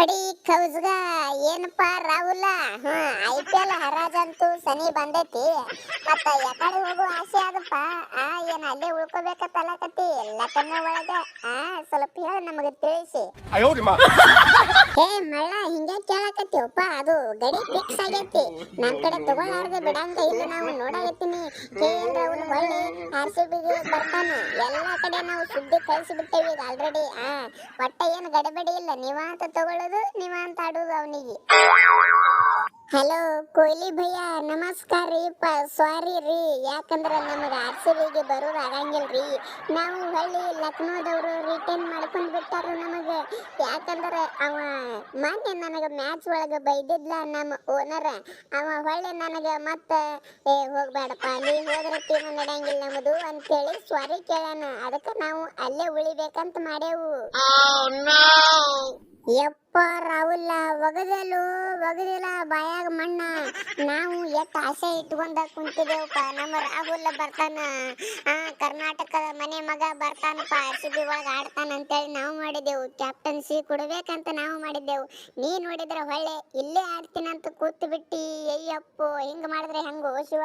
ಪಡಿ ಕೌಸ್ಗ. ಏನಪ್ಪ ರಾಹುಲ? ಹಾ ಐ ಪಿ ಎಲ್ ಹರಾಜಂತೂ ಸನಿ ಬಂದೈತಿ. ಮತ್ತ ಯಾಕಡೆ ಹೋಗು ಆಸೆ ಆದಪ್ಪ ಆ ಏನ್ ಅಲ್ಲೇ ಉಳ್ಕೋಬೇಕತ್ತಲಕತ್ತಿ ಲಕ್ಕನ್ನ ಒಳಗ. ಆ ಸ್ವಲ್ಪ ಹೇಳ ನಮಗ ತಿಳಿಸಿ. ಏ ಮಳ್ಳ ಹಿಂಗೆ ಕೇಳಕತ್ತೀವಪ್ಪ. ಅದು ಗಡಿ ಫಿಕ್ಸ್ ಆಗೈತಿ. ನಮ್ ಕಡೆ ತಗೊಳ್ಳಾರ್ದೆ ಬಿಡಂಗ ಇಲ್ಲ. ನಾವು ನೋಡಾಗತ್ತೀನಿ ಕೆ ಎಲ್ ಒಳ್ಳೆ ಆರ್ ಬರ್ತಾನ. ಎಲ್ಲಾ ಕಡೆ ನಾವು ಸುದ್ದಿ ಕಳಿಸಿ ಬಿಟ್ಟೇವಿ ಈಗ ಆಲ್ರೆಡಿ ಆ, ಒಟ್ಟ ಏನು ಗಡಬಡಿ ಇಲ್ಲ. ನೀವಾಂತ ತಗೊಳ್ಳೋದು ನೀವಾಂತ ಆಡೋದು ಅವನಿಗೆ. ಹಲೋ, ಕೊಹ್ಲಿ ಭಯ್ಯ, ನಮಸ್ಕಾರ ರೀ, ಪ ಸಾರಿ ರೀ. ಯಾಕಂದ್ರೆ ನಮಗೆ ಆರ್ ಸಿ ಬಿಗೆ ಬರೋದು ರೀ ನಾವು ಹಳ್ಳಿ ಲಕ್ನೋದವರು ರಿಟರ್ನ್ ಮಾಡ್ಕೊಂಡು ಬಿಟ್ಟಾರು ನಮಗೆ. ಯಾಕಂದ್ರೆ ಅವ ಮೊನ್ನೆ ನನಗೆ ಮ್ಯಾಚ್ ಒಳಗೆ ಬೈದಿದ್ಲ ನಮ್ಮ ಓನರ್ ಅವ ಹೊಳ್ಳಿ ನನಗೆ, ಮತ್ತೆ, ಏ, ಹೋಗ್ಬೇಡಪ್ಪ, ನೀ ಹೋದ್ರೆ ಟೀಮ್ ನಡೆಯಂಗಿಲ್ಲ ನಮ್ಮದು ಅಂತೇಳಿ ಸಾರಿ ಕೇಳೋಣ ಅದಕ್ಕೆ ನಾವು ಅಲ್ಲೇ ಉಳಿಬೇಕಂತ ಮಾಡೇವು ಯಪ್ಪ ರಾಹುಲ್ಲ ಒಗದಲು, ಒಗದಿಲ್ಲ, ಬಾಯಾಗ ಮಣ್ಣ. ನಾವು ಎತ್ತ ಆಸೆ ಇಟ್ಕೊಂಡ ಕುಂತಿದೇವಪ್ಪ, ನಮ್ಮ ರಾಹುಲ್ ಬರ್ತಾನ. ಆ, ಕರ್ನಾಟಕದ ಮನೆ ಮಗ ಬರ್ತಾನಪ್ಪ ಆರ್ ಸಿ ಬಿ ಒಳಗ ಆಡ್ತಾನ ನಾವು ಮಾಡಿದೆವು. ಕ್ಯಾಪ್ಟನ್ಸಿ ಕೊಡಬೇಕಂತ ನಾವು ಮಾಡಿದ್ದೆವು ನೀ ನೋಡಿದ್ರೆ ಹೊಳ್ಳೆ, ಇಲ್ಲೇ ಆಡ್ತೀನಂತ ಕೂತು ಬಿಟ್ಟಿ. ಅಯ್ಯಪ್ಪೋ, ಹಿಂಗ್ ಮಾಡಿದ್ರೆ ಹೆಂಗೋ ಶಿವ.